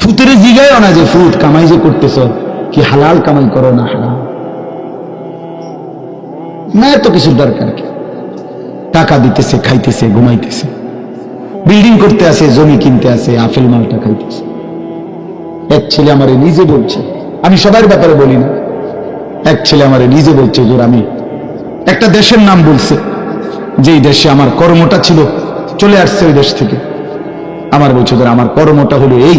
ফুতের জিগায় না যে ফুট কামাই যে করতেছ, কি হালাল কামাই করো না হারাম না, এত কিছুর দরকার কি? টাকা দিতেছে, খাইতেছে, ঘুমাইতেছে। বিল্ডিং করতে আসে জমি কিনতে আসে আফেল মালটা খাইতেছে। এক ছেলে আমারে নিজে বলছে, আমি সবার ব্যাপারে বলি না। এক ছেলে আমারে নিজে বলছে যে আমি একটা দেশের নাম বলছে। যেই দেশে আমার কর্মটা ছিল, চলে আসছে ওই দেশ থেকে। আমার বলছে আমার কর্মটা হলো এই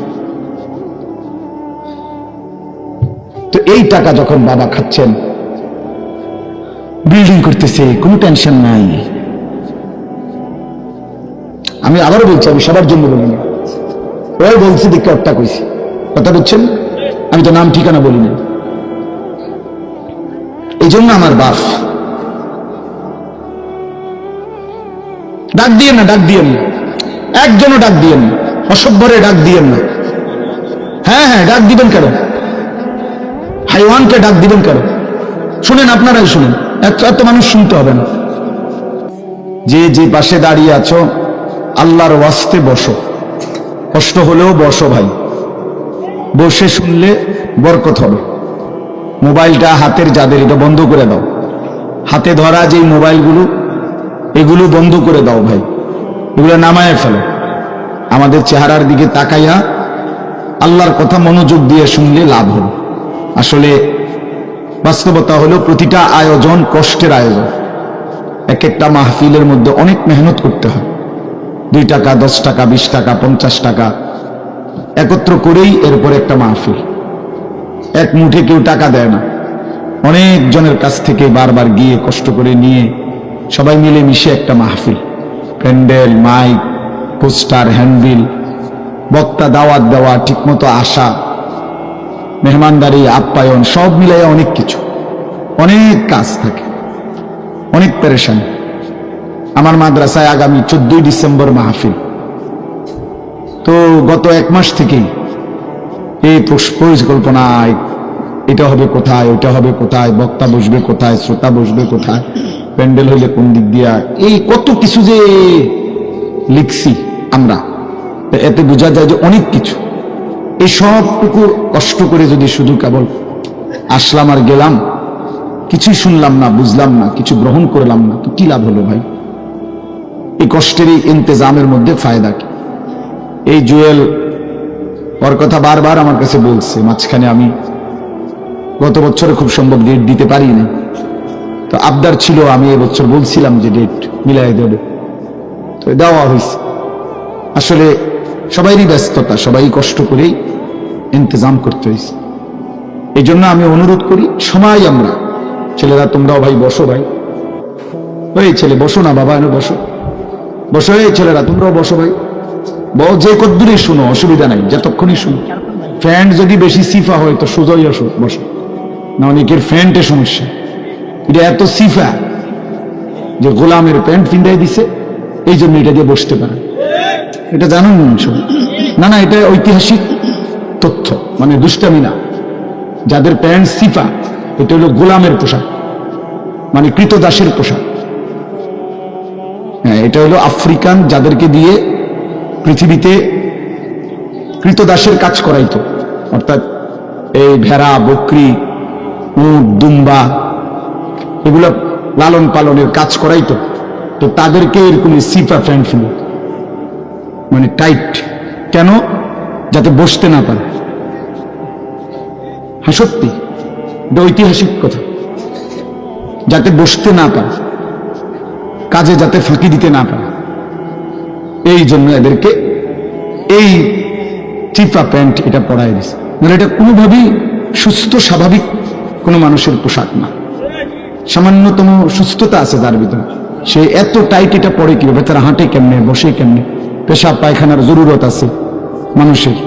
তো এই টাকা যখন বাবা খাচ্ছেন বিল্ডিং করতেছে, কোনো টেনশন নাই। আমি আবারও বলছি, আমি সবার জন্য বলি না। ওই বলছি, দেখে একটা কইছি। কথা বুঝছেন? আমি তো নাম ঠিকানা বলি না। এই জন্য আমার বাপ। ডাক দিয়েন না, ডাক দিয়েন একজনও ডাক দিয়েন অসভ্যরে ডাক দিয়েন না। হ্যাঁ হ্যাঁ ডাক দিবেন কেন? হাইওয়ানকে ডাক দিবেন কেন? শুনেন, আপনারাই শুনেন। এত এত মানুষ শুনতে হবে না। যে যে পাশে দাঁড়িয়ে আছো, আল্লাহর ওয়াস্তে বসো। কষ্ট হলেও বসো ভাই। বসে শুনলে বরকত হবে। মোবাইলটা হাতের যাদের, এটা বন্ধ করে দাও। হাতে ধরা যেই মোবাইলগুলো, এগুলো বন্ধ করে দাও ভাই। এগুলো নামায় ফেলো। আমাদের চেহারার দিকে তাকাইয়া আল্লাহর কথা মনোযোগ দিয়ে শুনলে লাভ হবে। আসলে বাস্তবতা হলো প্রতিটা আয়োজন কষ্টের আয়োজন। এক একটা মাহফিলের মধ্যে অনেক মেহনত করতে হয়। দুই টাকা, দশ টাকা, বিশ টাকা, পঞ্চাশ টাকা একত্র করেই এরপর একটা মাহফিল। এক মুঠে কেউ টাকা দেয় না। অনেক জনের কাছ থেকে বারবার গিয়ে কষ্ট করে নিয়ে সবাই মিলে মিশে একটা মাহফিল। প্যান্ডেল, মাইক, পোস্টার, হ্যান্ডবিল, বক্তা, দাওয়াত দেওয়া, ঠিকমতো আসা মেহমানদারি, আপ্যায়ন, সব মিলাই অনেক কিছু। অনেক কাজ থাকে। অনেক পেরেশান। আমার মাদ্রাসায় আগামী চোদ্দই ডিসেম্বর মাহফিল। তো গত এক মাস থেকেই এই পস- পরিকল্পনা, এটা হবে কোথায় ওটা হবে কোথায়, বক্তা বসবে কোথায়, শ্রোতা বসবে কোথায়, প্যান্ডেল হইলে কোন দিক দিয়া, এই কত কিছু যে লিখছি আমরা, এতে বোঝা যায় যে অনেক কিছু। এই সবটুকু কষ্ট করে যদি শুধু কেবল আসলাম আর গেলাম, কিছুই শুনলাম না, বুঝলাম না, কিছু গ্রহণ করলাম না, তো কি লাভ হলো ভাই? এই কষ্টের এই ইন্তজামের মধ্যে ফায়দা কি? এই জুয়েল ওর কথা বারবার আমার কাছে বলছে, মাঝখানে আমি গত বছরে খুব সম্ভব ডেট দিতে পারি না তো আবদার ছিল, আমি এবছর বলছিলাম যে ডেট মিলাই দেবে। তো দেওয়া হয়েছে। আসলে সবাইরই ব্যস্ততা, সবাই কষ্ট করেই ইন্তজাম করতে হয়েছে। এই জন্য আমি অনুরোধ করি, সময় আমরা। ছেলেরা, তোমরাও ভাই, বসো ভাই। ওই ছেলে, বসো না, বাবা, এনে বসো। বসো, এই ছেলেরা, তোমরাও বসো ভাই। যে কদ্দুরই শুনো, অসুবিধা নাই, যতক্ষণই শুনো। ফ্যান্ট যদি বেশি সিফা হয়, তো সোজাই আসো, বসো। না অনেকের ফ্যান্টে সমস্যা। এটা এত সিফা যে গোলামের প্যান্ট ফিন্দাই দিছে, এই জন্য এটা দিয়ে বসতে পারে এটা জানুন সবাই না না, এটা ঐতিহাসিক তথ্য মানে দুষ্টামি না। যাদের প্যান্ট সিফা, এটা হলো গোলামের পোশাক মানে কৃতদাসের পোশাক। হ্যাঁ এটা হলো আফ্রিকান যাদেরকে দিয়ে পৃথিবীতে কৃতদাসের কাজ করাইতো। অর্থাৎ এই ভেড়া, বকরি, উট, দুম্বা, এগুলো লালন পালনের কাজ করাইতো। তো তাদেরকে এরকম সিফা ফ্যান্ট ফিল। মানে টাইট কেন? যাতে বসতে না পারে। হ্যাঁ সত্যি, এটা ঐতিহাসিক কথা। যাতে বসতে না পারে, কাজে যাতে ফাঁকি দিতে না পারে। এই জন্য এদেরকে এই চিপা প্যান্ট এটা পরাই দিছে। মানে এটা কোনোভাবেই সুস্থ, স্বাভাবিক কোনো মানুষের পোশাক না। সামান্যতম সুস্থতা আছে তার ভিতরে। সে এত টাইট এটা পরে কীভাবে? তারা হাঁটে কেমনে, বসে কেমনে? পেশাব, পায়খানার জরুরত আছে মানুষের।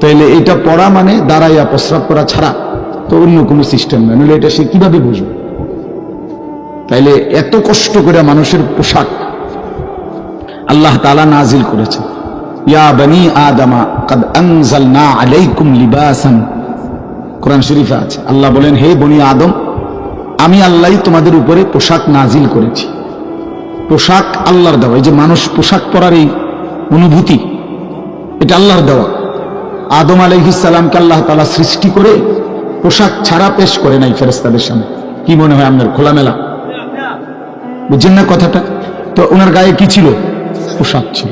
তাইলে এটা পড়া মানে দাঁড়াইয়া প্রস্রাব করা ছাড়া তো অন্য কোনো সিস্টেম না, নইলে এটা সে কীভাবে বুঝবে? তাইলে এত কষ্ট করে মানুষের পোশাক আল্লাহ তালা নাজিল করেছে ইয়া বনি আদমা, কাদ আনজালনা আলাইকুম লিবাসান। কোরআন শরীফে আছে, আল্লাহ বলেন, হে বনি আদম, আমি আল্লাহ তোমাদের উপরে পোশাক নাজিল করেছি। পোশাক আল্লাহর দেওয়া, এই যে মানুষ পোশাক পরার এই অনুভূতি। এটা আল্লাহর দেওয়া। আদম আলাইহিসাল্লামকে আল্লাহ তালা সৃষ্টি করে পোশাক ছাড়া পেশ করে নাই ফেরেস্তাদের সামনে। কি মনে হয় আপনার খোলামেলা? বুঝছেন না কথাটা? তো ওনার গায়ে কি ছিল? পোশাক ছিল।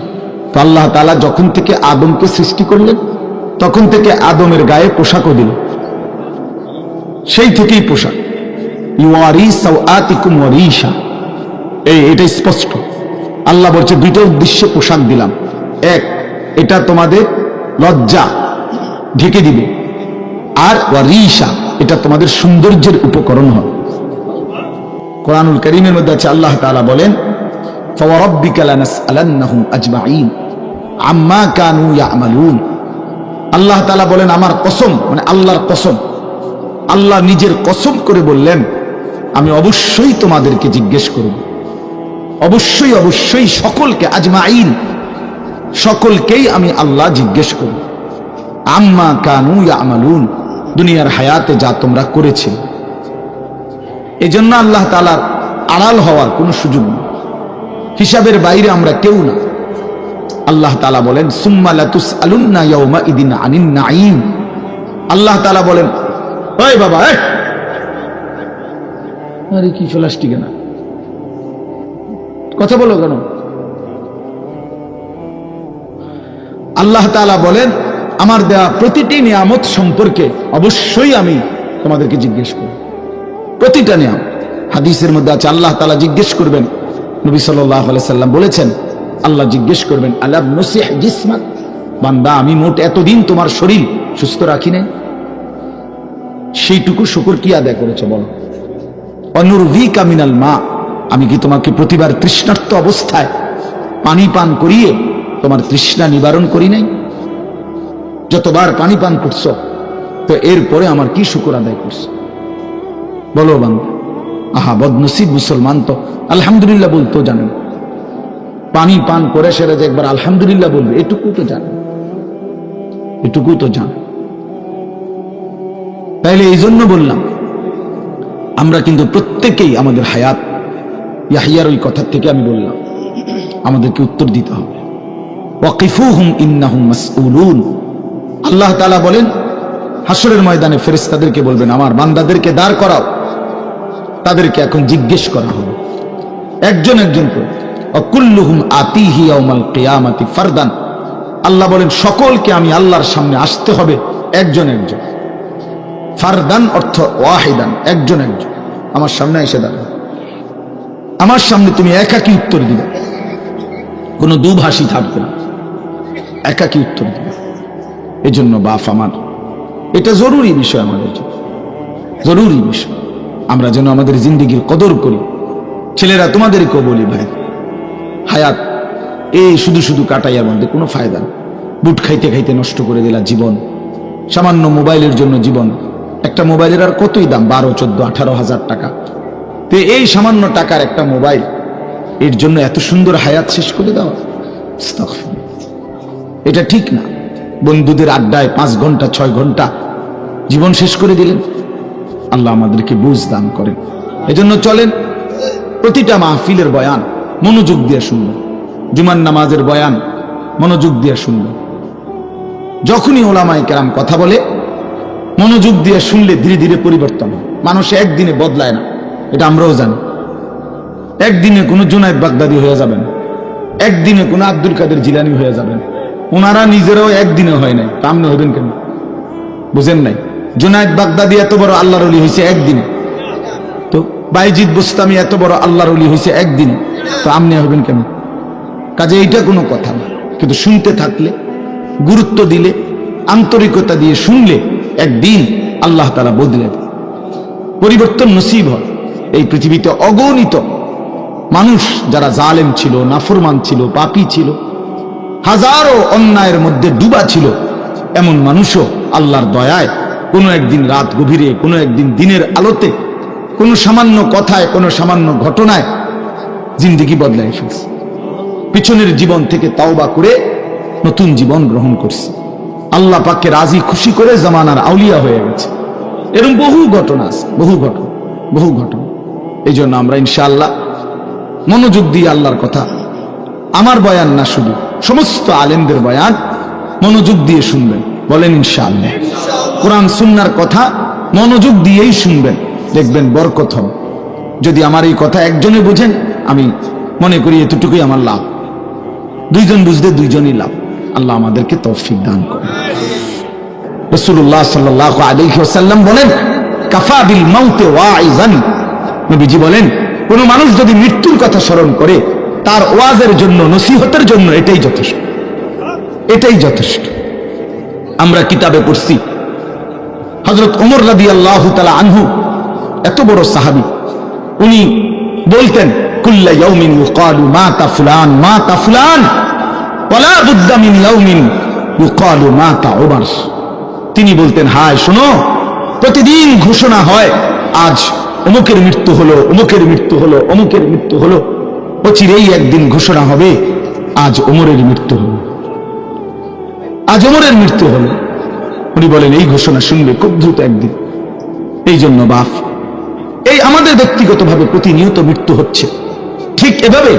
তো আল্লাহ তালা যখন থেকে আদমকে সৃষ্টি করলেন, তখন থেকে আদমের গায়ে পোশাকও দিল সেই থেকেই পোশাক। এই এটা স্পষ্ট। আল্লাহ বলছে, দুইটা উদ্দেশ্যে পোশাক দিলাম। এক, এটা তোমাদের লজ্জা, ঢেকে দিবে। আর ওয়ারিসা এটা তোমাদের সৌন্দর্যের উপকরণ হবে। কোরআনুল করিমের মধ্যে আছে, আল্লাহ তালা বলেন আম্মা কানু আল্লাহ বলেন, আমার কসম মানে আল্লাহর কসম। আল্লাহ নিজের কসম করে বললেন, আমি অবশ্যই তোমাদেরকে জিজ্ঞেস করব। অবশ্যই অবশ্যই সকলকে আজমা আইন সকলকেই আমি আল্লাহ জিজ্ঞেস করি, আম্মা কানু ইয়ামালুন, দুনিয়ার হায়াতে যা তোমরা করেছিলে এই জন্য আল্লাহ তালার আড়াল হওয়ার কোনো সুযোগ নেই। হিসাবের বাইরে আমরা কেউ না। আল্লাহ তালা বলেন, সুম্মা লাতুস আলুন্না ইয়াউমা ইদিন আনিন নাঈম। আল্লাহ তালা বলেন, ওই বাবা! আরে, কি প্লাস্টিকে না কথা বলো কেন? আল্লাহ তাআলা বলেন, আমার দেয়া প্রতিটি নিয়ামত সম্পর্কে অবশ্যই আমি তোমাদেরকে জিজ্ঞেস করব। প্রতিটা নিয়াম হাদিসের মধ্যে আছে, আল্লাহ তালা জিজ্ঞেস করবেন। নবী আলাইহি সাল্লাম বলেছেন, আল্লাহ জিজ্ঞেস করবেন আল্লাহ নসিহ বান্দা, আমি মোট এতদিন তোমার শরীর সুস্থ রাখি নাই। সেইটুকু শুকুর কি আদায় করেছে বলো? অনুর্ভি কামিনাল মা। আমি কি তোমাকে প্রতিবার তৃষ্ণার্ত অবস্থায় পানি পান করিয়ে তোমার তৃষ্ণা নিবারণ করি নাই? যতবার পানি পান করছ, তো এরপরে আমার কি শুকুর আদায় করছ? বলো বাংলা আহা, বদনসিব মুসলমান তো, আলহামদুলিল্লাহ বলতেও জানেন। পানি পান করে সেটা যে একবার আলহামদুলিল্লাহ বলবে, এটুকু তো জানেন এটুকু তো জান। তাইলে এই জন্য বললাম, আমরা কিন্তু প্রত্যেকেই আমাদের হায়াত, ইয়াহিয়ার ওই কথার থেকে আমি বললাম, আমাদেরকে উত্তর দিতে হবে। আল্লাহ তাআলা বলেন হাসরের ময়দানে ফেরেশতাদেরকে বলবেন, আমার বান্দাদেরকে দাঁড় করাও। তাদেরকে এখন জিজ্ঞেস করা হবে। একজন একজন করে ফারদান। আল্লাহ বলেন, সকলকে আমি আল্লাহর সামনে আসতে হবে একজন একজন। ফারদান অর্থ ওয়াহিদান, একজন একজন। আমার সামনে এসে দাঁড়ান আমার সামনে তুমি একাকি উত্তর দিবে। কোনো দুভাষী থাকবে না। একাকি উত্তর দিবে। এই জন্য বাপ আমার, এটা জরুরি বিষয় আমাদের জন্য। জরুরি বিষয়। আমরা যেন আমাদের জিন্দিগির কদর করি। ছেলেরা তোমাদেরকেও বলি ভাই, হায়াত, এই শুধু শুধু কাটাইয়ার মধ্যে কোনো ফায়দা বুট খাইতে খাইতে নষ্ট করে দিলা জীবন। সামান্য মোবাইলের জন্য জীবন। একটা মোবাইলের আর কতই দাম? বারো, চোদ্দ, আঠারো হাজার টাকা। তো এই সামান্য টাকার একটা মোবাইল, এর জন্য এত সুন্দর হায়াত শেষ করে আস্তাগফিরুল্লাহ। এটা ঠিক না। বন্ধুদের আড্ডায় পাঁচ ঘণ্টা, ছয় ঘণ্টা জীবন শেষ করে দিলেন। আল্লাহ আমাদেরকে বুঝ দান করেন। এজন্য চলেন, প্রতিটা মাহফিলের বয়ান মনোযোগ দিয়ে শুনবেন জুমান নামাজের বয়ান মনোযোগ দিয়ে শুনবেন যখনই ওলামায় কেরাম কথা বলে, মনোযোগ দিয়ে শুনলে ধীরে ধীরে পরিবর্তন মানুষ একদিনে বদলায় না। এটা আমরাও জানি। একদিনে কোনো জুনায়দ বাগদাদি হয়ে যাবেন। একদিনে কোনো আব্দুল কাদের জিলানি হয়ে যাবেন। ওনারা নিজেরাও একদিনে হয় নাই। আপনি হইবেন কেন? বুঝেন নাই? জুনায়দ বাগদাদি এত বড় আল্লাহর অলি হয়েছে একদিনে। তো বাইজিদ বুস্তামি এত বড় আল্লাহর অলি হয়েছে একদিনে। তো আমনি হবেন কেন? কাজে এইটা কোনো কথা না। কিন্তু শুনতে থাকলে, গুরুত্ব দিলে, আন্তরিকতা দিয়ে শুনলে একদিন আল্লাহ তারা বদলে দেয় পরিবর্তন নসিব হয়। এই পৃথিবীতে অগণিত মানুষ যারা জালেম ছিল, নাফরমান ছিল, পাপী ছিল হাজারো অন্যায়ের মধ্যে ডুবা ছিল। এমন মানুষও আল্লাহর দয়ায় কোনো একদিন রাত গভীরে, কোনো একদিন দিনের আলোতে, কোনো সামান্য কথায়, কোনো সামান্য ঘটনায় জিন্দিগি বদলাই ফেলছে। পিছনের জীবন থেকে তাওবা করে নতুন জীবন গ্রহণ করছে। আল্লাহ পাককে রাজি, খুশি করে জামানার আউলিয়া হয়ে গেছে। এরকম বহু ঘটনা আছে, বহু ঘটনা বহু ঘটনা। এই জন্য আমরা ইনশাআল্লাহ মনোযোগ দিয়ে আল্লাহর কথা, আমার বয়ান না শুধু সমস্ত আলেমদের বয়ান মনোযোগ দিয়ে শুনবেন, বলেন ইনশাআল্লাহ। কোরআন, সুন্নার কথা মনোযোগ দিয়েই শুনবেন, দেখবেন বরকত হবে। যদি আমার এই কথা একজনে বুঝেন, আমি মনে করি এতটুকুই আমার লাভ। দুইজন বুঝতে দুইজনই লাভ। আল্লাহ আমাদেরকে তৌফিক দান করে রসুল্লাহ সাল্লাহ আলহিহাসাল্লাম বলেন, কাফা বিল মাউতে ওয়াইজান নবীজি বলেন, কোন মানুষ যদি মৃত্যুর কথা স্মরণ করে তার ওয়াজের জন্য, নসিহতের জন্য এটাই যথেষ্ট। এটাই যথেষ্ট। আমরা কিতাবে পড়ছি হজরত ওমর রাদি আল্লাহ তালা আনহু, এত বড় সাহাবি। উনি বলতেন তিনি বলতেন, হায়, শোনো, প্রতিদিন ঘোষণা হয়, আজ অমুকের মৃত্যু হলো, অমুকের মৃত্যু হলো, অমুকের মৃত্যু হলো। অচিরেই একদিন ঘোষণা হবে, আজ ওমরের মৃত্যু হলো। আজ ওমরের মৃত্যু হলো। উনি বলেন, এই ঘোষণা শুনবে খুব দ্রুত একদিন। এই জন্য বাপ এই আমাদের ব্যক্তিগতভাবে প্রতিনিয়ত মৃত্যু হচ্ছে। ঠিক এভাবে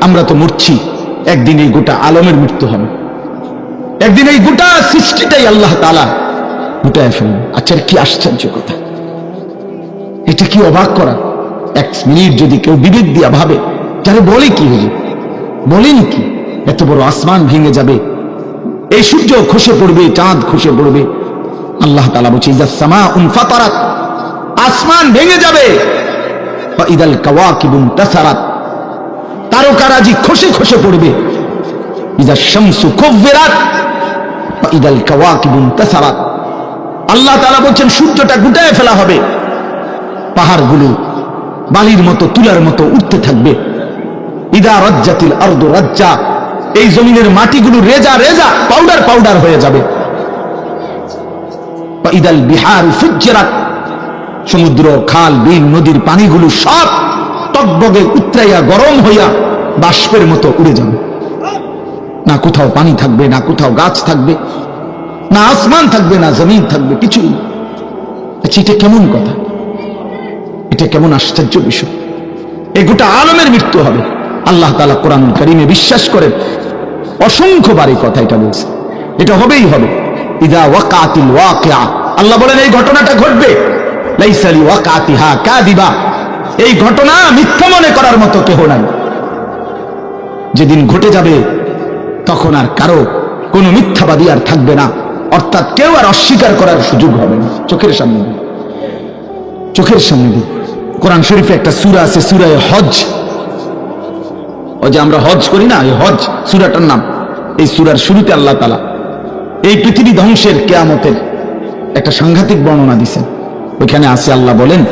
আমরা তো মরছি, একদিন এই গোটা আলমের মৃত্যু হবে। একদিন এই গোটা সৃষ্টিটাই আল্লাহ তালা গুটায় ফেলবে। আচ্ছা কি আশ্চর্য কথা? এটা কি অবাক করা? এক মিনিট যদি কেউ বিবেক দিয়া ভাবে তাহলে বলে কি হলো বলেন কি? এত বড় আসমান ভেঙে যাবে। এই সূর্য খসে পড়বে, চাঁদ খসে পড়বে। আল্লাহ তালা বলছে ইজা সামা উনফাতারাত আসমান ভেঙে যাবে। ইদাল কাওয়াকিবুন তাসারাত তারকারাজি খসে খসে পড়বে। ইজা শামসু কুব্বিরাত ইদাল কাওয়াকিবুন তাসারাত আল্লাহ তাআলা বলছেন, সূর্যটা গুটায় ফেলা হবে। পাহাড়গুলো বালির মতো, তুলার মতো উঠতে থাকবে। ইদা রাজ্জাতিল আরদ রাজ্জা এই জমিনের মাটিগুলো রেজা রেজা পাউডার পাউডার হয়ে যাবে। ইদাল বিহার ফুজ্জিরাত সমুদ্র, খাল, বিল, নদীর পানিগুলো সব টকবগে উত্রাইয়া গরম হইয়া বাষ্পের মতো উড়ে যাবে। না কোথাও পানি থাকবে, না কোথাও গাছ থাকবে, না আসমান থাকবে, না জমিন থাকবে কিছুই না। আচ্ছা এটা কেমন কথা? এটা কেমন আশ্চর্য বিষয়। এই গোটা আলমের মৃত্যু হবে। আল্লাহ তালা কোরআন করিমে বিশ্বাস করেন অসংখ্যবার এই কথা এটা বলছে। এটা হবেই হবে। ইদা ওয়াকাতিল ওয়াকিয়া। আল্লাহ বলেন, এই ঘটনাটা ঘটবে। লাইসালি ওয়াকাতিহা কাদিবা এই ঘটনা মিথ্যা মনে করার মতো কেহ নাই। যেদিন ঘটে যাবে, তখন আর কারও কোনো মিথ্যাবাদী আর থাকবে না। অর্থাৎ কেউ আর অস্বীকার করার সুযোগ হবে না। চোখের সামনে। চোখের সামনে দিয়ে। কোরআন শরীফে একটা সুরা আছে, সুরায় হজ ও যে আমরা হজ করি না, এই হজ সুরাটার নাম। এই সুরার শুরুতে আল্লাহ তালা এই পৃথিবী ধ্বংসের কেয়ামতের একটা সাংঘাতিক বর্ণনা দিছেন। ওইখানে আছে আল্লাহ বলেন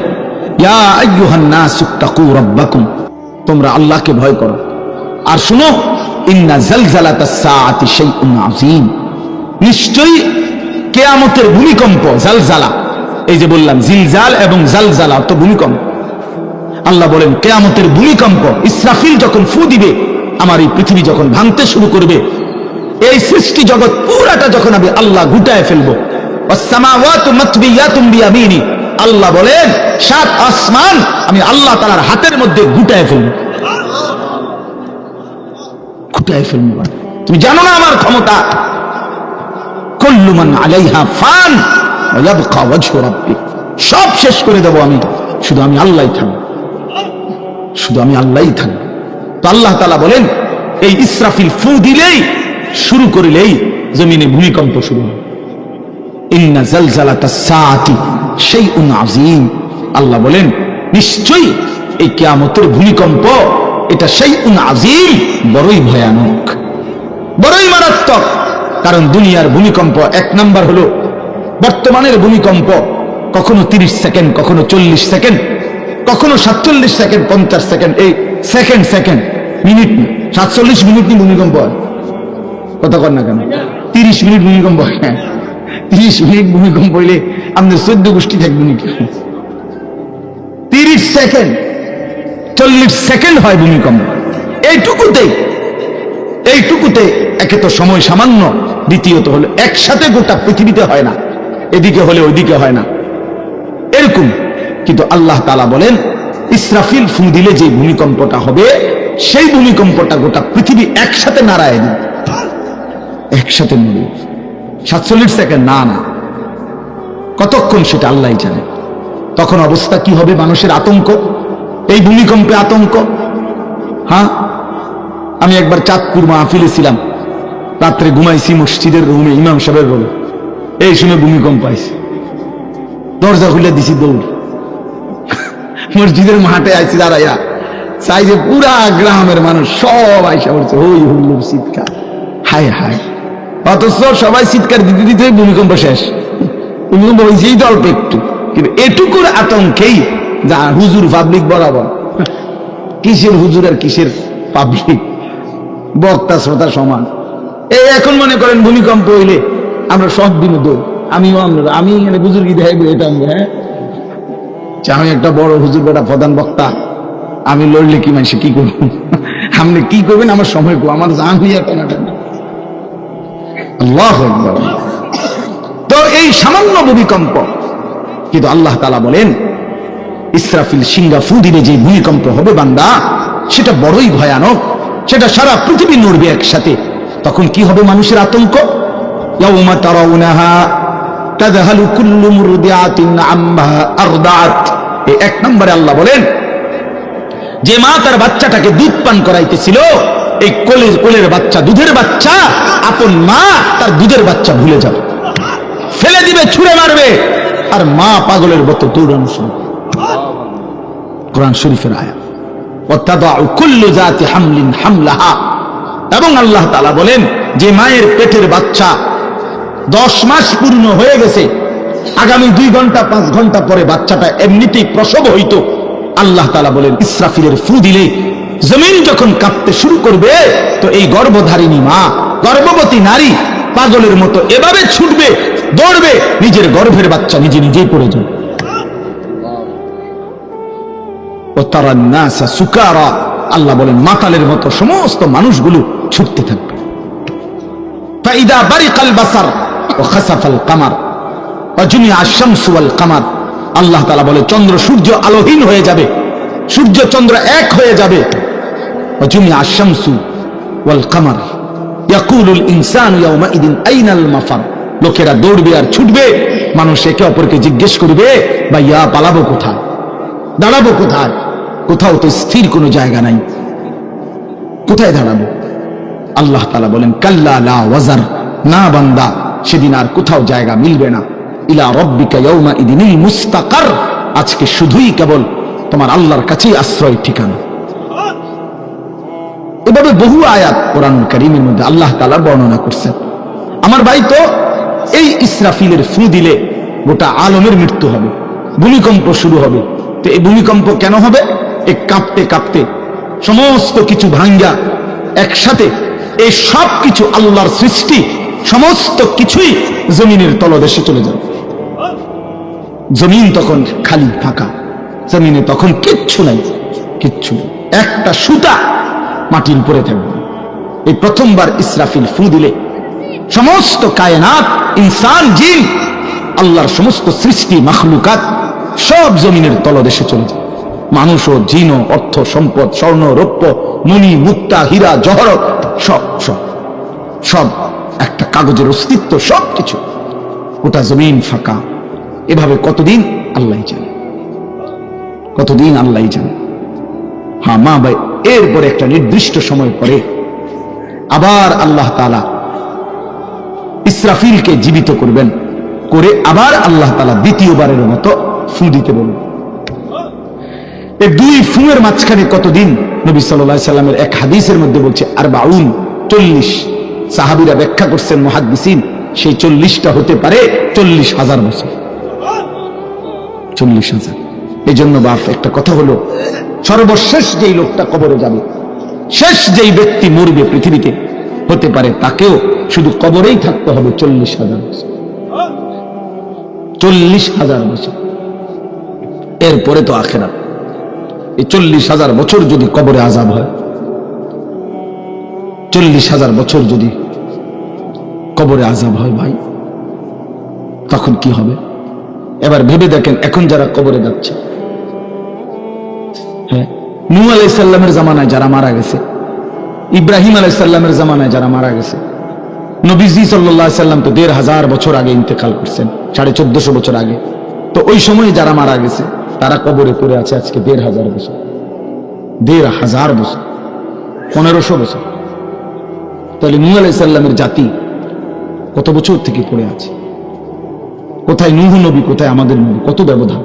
তোমরা আল্লাহকে ভয় করো। আর শুনো নিশ্চয়ই কেয়ামতের ভূমিকম্প, জালজালা। এই যে বললাম, জিলজাল এবং জালজালা অর্থ ভূমিকম্প। আল্লাহ বলেন, কেয়ামতের ভূমিকম্প ইসরাফিল যখন ফু দিবে, আমার এই পৃথিবী যখন ভাঙতে শুরু করবে, এই সৃষ্টি জগৎ পুরাটা যখন আমি আল্লাহ গুটায় ফেলব। আল্লাহ বলেন, সাত আসমান আমি আল্লাহ তাআলার হাতের মধ্যে গুটায় ফেলব। গুটায় ফেলব। তুমি জানো না আমার ক্ষমতা? কুল্লুমান আলাইহা ফান সব শেষ করে দেব আমি, শুধু আমি আল্লাহ থাকব। শুধু আমি আল্লাহই থাকব। তো আল্লাহ তালা বলেন, এই ইসরাফিল ফু দিলেই, শুরু করিলেই জমিনে ভূমিকম্প শুরু হয় আল্লাহ বলেন, নিশ্চয়ই এই কিয়ামতের ভূমিকম্প, এটা শাইউন আযীম, বড়ই ভয়ানক। বড়ই মারাত্মক, কারণ দুনিয়ার ভূমিকম্প এক নাম্বার হলো, বর্তমানের ভূমিকম্প কখনো তিরিশ সেকেন্ড, কখনো চল্লিশ সেকেন্ড কখনো সাতচল্লিশ সেকেন্ড পঞ্চাশ সেকেন্ড এই সেকেন্ড সেকেন্ড মিনিট সাতচল্লিশ মিনিট নি ভূমিকম্প। হয় কথা কর না কেন? তিরিশ মিনিট ভূমিকম্প। হয়। হ্যাঁ তিরিশ মিনিট ভূমিকম্প হইলে আমাদের চোদ্দ গোষ্ঠী থাকবে নাকি? তিরিশ সেকেন্ড চল্লিশ সেকেন্ড হয় ভূমিকম্প। এইটুকুতেই এইটুকুতে একে তো সময় সামান্য। দ্বিতীয়ত হলো একসাথে গোটা পৃথিবীতে হয় না। এদিকে হলে ওইদিকে হয় না। এরকম কিন্তু আল্লাহ তালা বলেন, ইসরাফিল ফু দিলে যে ভূমিকম্পটা হবে, সেই ভূমিকম্পটা গোটা পৃথিবী একসাথে নাড়ায় একসাথে মরে সাতচল্লিশ সেকেন্ড, না না। কতক্ষণ সেটা আল্লাহ জানে। তখন অবস্থা কি হবে? মানুষের আতঙ্ক? এই ভূমিকম্পে আতঙ্ক? হ্যাঁ? আমি একবার চাঁদপুর মাহফিলে ছিলাম। রাত্রে ঘুমাইছি মসজিদের রুমে, ইমাম সাহেবের রুমে। এই শুনে ভূমিকম্প আইছে। দরজা খুলে দিছি দৌড়। মসজিদের মাঠে আইছি দাঁড়াইয়া, চাই যে পুরা গ্রামের মানুষ সব আইসা পড়ছে হই হুল্লুর চিৎকার হায় হায়। অথচ সবাই চিৎকার দিতে দিতে ভূমিকম্প শেষ। ভূমিকম্প হয়েছেই তো অল্প একটু, কিন্তু এটুকুর আতঙ্কেই যা হুজুর পাবলিক বরাবর। কিসের হুজুর আর কিসের পাবলিক বক্তা, শ্রোতা সমান। এই এখন মনে করেন ভূমিকম্প হইলে আমরা সব দিন দৌড় আমিও আমরা, আমি এখানে হুজুর কি দেখাইবো, এটা আমরা হ্যাঁ? যে আমি একটা বড় হুজুর, বেটা প্রধান বক্তা। আমি লড়লে কি মানুষ, কি করব? আপনি কি করবেন? আমার সময় কো, আমার তো এই সামান্য ভূমিকম্প, কিন্তু আল্লাহ তালা বলেন, ইসরাফিল সিঙ্গা ফু দিলে যে ভূমিকম্প হবে বান্দা, সেটা বড়ই ভয়ানক, সেটা সারা পৃথিবী নড়বে একসাথে। তখন কি হবে মানুষের আতঙ্ক? এক নম্বরে আল্লাহ বলেন, যে মা তার বাচ্চাটাকে দুধ পান করাইতেছিল, এই কোলের কোলের বাচ্চা, দুধের বাচ্চা, আপন মা তার দুধের বাচ্চা ভুলে যাবে। ফেলে দিবে, ছুঁড়ে মারবে। আর মা পাগলের মতো দৌড়ানো শুরু কোরআন শরীফের আয়া এবং আল্লাহ তালা বলেন, যে মায়ের পেটের বাচ্চা দশ মাস পূর্ণ হয়ে গেছে। আগামী দুই ঘণ্টা, পাঁচ ঘণ্টা পরে বাচ্চাটা এমনিতেই প্রসব হইতো। আল্লাহ তাআলা বলেন, ইসরাফিলের ফু দিলে জমিন যখন কাঁপতে শুরু করবে, তো এই গর্ভধারিণী মা, গর্ভবতী নারী পাগলের মতো এভাবে ছুটবে, দৌড়বে, নিজের গর্ভের বাচ্চা নিজে নিজেই পড়ে যাবে। আল্লাহ বলেন, মাতালের মতো সমস্ত মানুষগুলো ছুটতে থাকবে। আল্লাহ তাআলা বলে, চন্দ্র সূর্য আলোহীন হয়ে যাবে, সূর্য চন্দ্র এক হয়ে যাবে। লোকেরা দৌড়বে আর ছুটবে, মানুষ একে অপরকে জিজ্ঞেস করবে বা ইয়া পালাবো কোথায়? দাঁড়াবো কোথায়? কোথাও তো স্থির কোনো জায়গা নাই। কোথায় দাঁড়াবো? আল্লাহ তালা বলেন, কাল্লা লা ওয়াজার, না বান্দা সেদিন আর কোথাও জায়গা মিলবে না। ইলা রব্বিকা ইয়াউমা ইদিনিল মুস্তাকার। আজকে শুধুই কেবল তোমার আল্লাহর কাছেই আশ্রয় ঠিকানা। এভাবে বহু আয়াত কোরআন করিমের মধ্যে আল্লাহ তালা বর্ণনা করছেন। আমার ভাই তো এই ইসরাফিলের ফু দিলে গোটা আলমের মৃত্যু হবে, ভূমিকম্প শুরু হবে। তো এই ভূমিকম্প কেন হবে? এই কাঁপতে কাঁপতে সমস্ত কিছু ভাঙ্গা একসাথে এই সব কিছু আল্লাহর সৃষ্টি সমস্ত কিছুই জমিনের তলদেশে চলে যাবে জমিন তখন খালি, ফাঁকা। জমিনে তখন কিচ্ছু নাই, কিচ্ছু একটা সুতা মাটির উপরে থাকবে। এই প্রথমবার ইসরাফিল ফু দিলে সমস্ত কায়নাত, ইনসান, জিন, আল্লাহর সমস্ত সৃষ্টি, মাখলুকাত সব জমিনের তলদেশে চলে যায়। মানুষ ও জিন ও অর্থ, সম্পদ, স্বর্ণ, রৌপ্য মণি মুক্তা, হীরা, জহরত সব সব সব একটা কাগজের অস্তিত্ব সব কিছু গোটা জমিন ফাঁকা। এভাবে কতদিন আল্লাহ জানে? কতদিন আল্লাহ জানে? হ্যাঁ মা ভাই, এরপরে একটা নির্দিষ্ট সময় পরে আবার আল্লাহ তালা ইসরাফিলকে জীবিত করবেন, করে আবার আল্লাহ তালা দ্বিতীয়বারের মতো ফু দিতে বলবেন। এই দুই ফুঁয়ের মাঝখানে কতদিন নবী সাল্লাহ সাল্লামের এক হাদিসের মধ্যে বলছে আর বাউন চল্লিশ সাহাবিরা ব্যাখ্যা করছেন মহাদিসিন সেই চল্লিশটা হতে পারে চল্লিশ হাজার বছর। চল্লিশ হাজার। এই জন্য বাপ, একটা কথা হলো, সর্বশেষ যেই লোকটা কবরে যাবে, শেষ যেই ব্যক্তি মরবে পৃথিবীতে, হতে পারে তাকেও শুধু কবরেই থাকতে হবে চল্লিশ হাজার বছর। চল্লিশ হাজার বছর। এরপরে তো আখেরা এই চল্লিশ হাজার বছর যদি কবরে আজাব হয় চল্লিশ হাজার বছর যদি কবরে আজাব হয় ভাই, তখন কি হবে? এবার ভেবে দেখেন, এখন যারা কবরে যাচ্ছে। হ্যাঁ নূ আলাইসাল্লামের জামানায় যারা মারা গেছে, ইব্রাহিম আলাইসাল্লামের জামানায় যারা মারা গেছে, নবীজি সাল্লাম তো দেড় হাজার বছর আগে ইন্তেকাল করছেন, সাড়ে চোদ্দশো বছর আগে। তো ওই সময়ে যারা মারা গেছে, তারা কবরে পড়ে আছে আজকে দেড় হাজার বছর। দেড় হাজার বছর, পনেরোশো বছর। তাহলে নূ আলাইসাল্লামের জাতি কত বছর থেকে পড়ে আছে? কোথায় নূহ নবী, কোথায় আমাদের নবী? কত ব্যবধান?